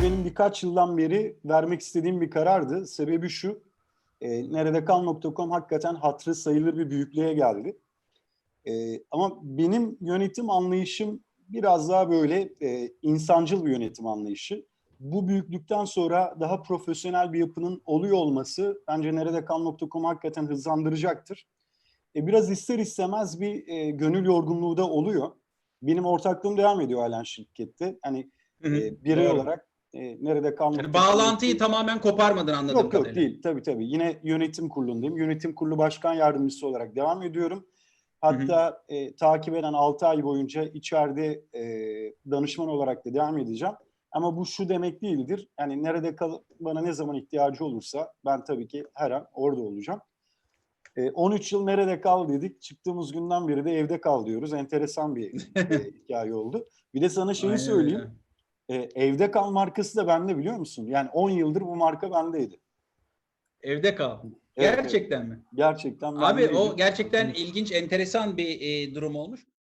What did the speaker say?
birkaç yıldan beri vermek istediğim bir karardı. Sebebi şu, e, neredekal.com hakikaten hatırı sayılır bir büyüklüğe geldi. E, ama benim yönetim anlayışım biraz daha böyle e, insancıl bir yönetim anlayışı. Bu büyüklükten sonra daha profesyonel bir yapının oluyor olması bence neredekal.com hakikaten hızlandıracaktır. E, biraz ister istemez bir e, gönül yorgunluğu da oluyor. Benim ortaklığım devam ediyor halen şirkette. Hani e, birey olarak e, nerede kalmak Yani bağlantıyı tamamen koparmadın anladığım Yok yok kadarıyla. değil tabii tabii. Yine yönetim kurulundayım. Yönetim kurulu başkan yardımcısı olarak devam ediyorum. Hatta e, takip eden 6 ay boyunca içeride e, danışman olarak da devam edeceğim. Ama bu şu demek değildir. Yani nerede kal bana ne zaman ihtiyacı olursa ben tabii ki her an orada olacağım. E, 13 yıl nerede kal dedik. Çıktığımız günden beri de evde kal diyoruz. Enteresan bir e, hikaye oldu. Bir de sana şeyi Aynen söyleyeyim. öyle. E, evde kal markası da bende biliyor musun? Yani 10 yıldır bu marka bendeydi. Evde kal. Evet, Gerçekten mi? Gerçekten Abi bendeydi. o gerçekten ilginç, enteresan bir e, durum olmuş.